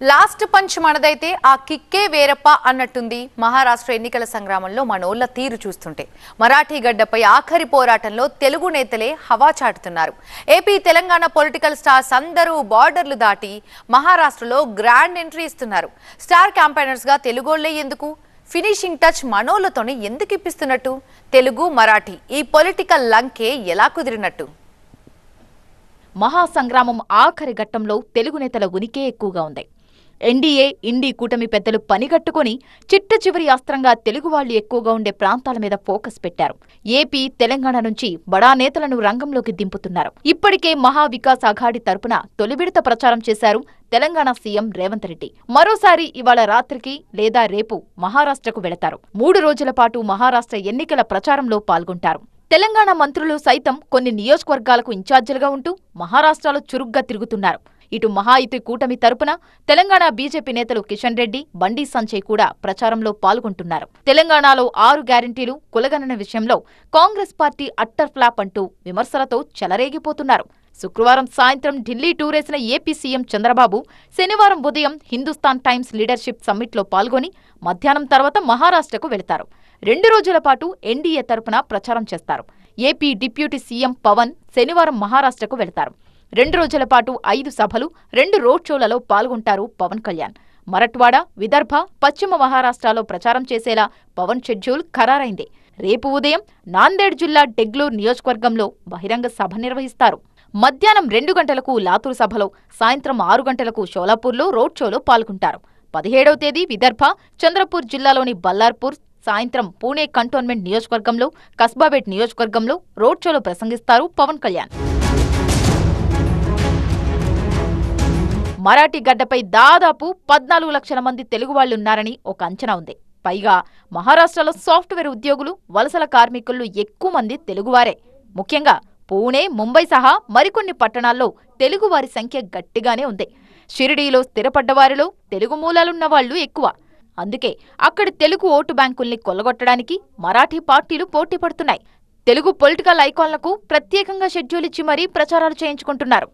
Last punch మనదైతే ఆ కిక్కే వేరప్ప అన్నట్టుంది మహారాష్ట్ర ఎన్నికల సంగ్రామంలో మనోళ్ళ తీరు చూస్తుంటే. మరాఠీ గడ్డపై ఆఖరి పోరాటంలో తెలుగు నేతలే హవా చాటుతున్నారు. ఏపీ తెలంగాణ పొలిటికల్ స్టార్స్ అందరూ బార్డర్లు దాటి మహారాష్ట్రలో గ్రాండ్ ఎంట్రీ ఇస్తున్నారు. స్టార్ క్యాంపైనర్స్గా తెలుగోళ్ళే ఎందుకు? ఫినిషింగ్ టచ్ మనోళ్ళతోనే ఎందుకు ఇప్పిస్తున్నట్టు? తెలుగు మరాఠీ ఈ పొలిటికల్ లంకే ఎలా కుదిరినట్టు? మహాసంగ్రామం ఆఖరి ఘట్టంలో తెలుగు నేతల ఉనికే ఎక్కువగా ఉంది. ఎన్డీఏ ఇండీ కూటమి పెద్దలు పనిగట్టుకుని చిట్ట చివరి అస్త్రంగా తెలుగు వాళ్ళు ఎక్కువగా ఉండే ప్రాంతాల మీద ఫోకస్ పెట్టారు. ఏపీ తెలంగాణ నుంచి బడా నేతలను రంగంలోకి దింపుతున్నారు. ఇప్పటికే మహా వికాస్ అఘాడి తరపున తొలి విడత ప్రచారం చేశారు తెలంగాణ సీఎం రేవంత్ రెడ్డి. మరోసారి ఇవాళ రాత్రికి లేదా రేపు మహారాష్ట్రకు వెళతారు. మూడు రోజుల పాటు మహారాష్ట్ర ఎన్నికల ప్రచారంలో పాల్గొంటారు. తెలంగాణ మంత్రులు సైతం కొన్ని నియోజకవర్గాలకు ఇన్ఛార్జీలుగా ఉంటూ మహారాష్ట్రలో చురుగ్గా తిరుగుతున్నారు. ఇటు మహాయుతి కూటమి తరపున తెలంగాణ బీజేపీ నేతలు కిషన్ రెడ్డి బండి సంజయ్ కూడా ప్రచారంలో పాల్గొంటున్నారు. తెలంగాణలో ఆరు గ్యారంటీలు కులగణన విషయంలో కాంగ్రెస్ పార్టీ అట్టర్ ఫ్లాప్ అంటూ విమర్శలతో చెలరేగిపోతున్నారు. శుక్రవారం సాయంత్రం ఢిల్లీ టూరేసిన ఏపీ సీఎం చంద్రబాబు శనివారం ఉదయం హిందుస్థాన్ టైమ్స్ లీడర్షిప్ సమ్మిట్లో పాల్గొని మధ్యాహ్నం తర్వాత మహారాష్ట్రకు వెళతారు. రెండు రోజుల పాటు ఎన్డీఏ తరపున ప్రచారం చేస్తారు. ఏపీ డిప్యూటీ సీఎం పవన్ శనివారం మహారాష్ట్రకు వెళతారు. రెండు రోజుల పాటు ఐదు సభలు రెండు రోడ్ షోలలో పాల్గొంటారు పవన్ కళ్యాణ్. మరట్వాడ విదర్భ పశ్చిమ మహారాష్ట్రలో ప్రచారం చేసేలా పవన్ షెడ్యూల్ ఖరారైంది. రేపు ఉదయం నాందేడ్ జిల్లా డెగ్లూర్ నియోజకవర్గంలో బహిరంగ సభ నిర్వహిస్తారు. మధ్యాహ్నం రెండు గంటలకు లాతూర్ సభలో సాయంత్రం ఆరు గంటలకు షోలాపూర్లో రోడ్ షోలో పాల్గొంటారు. పదిహేడవ తేదీ విదర్భ చంద్రపూర్ జిల్లాలోని బల్లార్పూర్ సాయంత్రం పూణే కంటోన్మెంట్ నియోజకవర్గంలో కస్బాబేట్ నియోజకవర్గంలో రోడ్ షోలో ప్రసంగిస్తారు పవన్ కళ్యాణ్. మరాఠీ గడ్డపై దాదాపు పద్నాలుగు లక్షల మంది తెలుగు వాళ్ళున్నారని ఒక అంచనా ఉంది. పైగా మహారాష్ట్రలో సాఫ్ట్వేర్ ఉద్యోగులు వలసల కార్మికులు ఎక్కువ మంది తెలుగువారే. ముఖ్యంగా పూణే ముంబై సహా మరికొన్ని పట్టణాల్లో తెలుగువారి సంఖ్య గట్టిగానే ఉంది. షిరిడీలో స్థిరపడ్డవారిలో తెలుగు మూలాలున్న వాళ్ళు ఎక్కువ. అందుకే అక్కడి తెలుగు ఓటు బ్యాంకుల్ని కొల్లగొట్టడానికి మరాఠీ పార్టీలు పోటీ పడుతున్నాయి తెలుగు పొలిటికల్ ఐకాన్లకు ప్రత్యేకంగా షెడ్యూల్ ఇచ్చి మరీ ప్రచారాలు చేయించుకుంటున్నారు.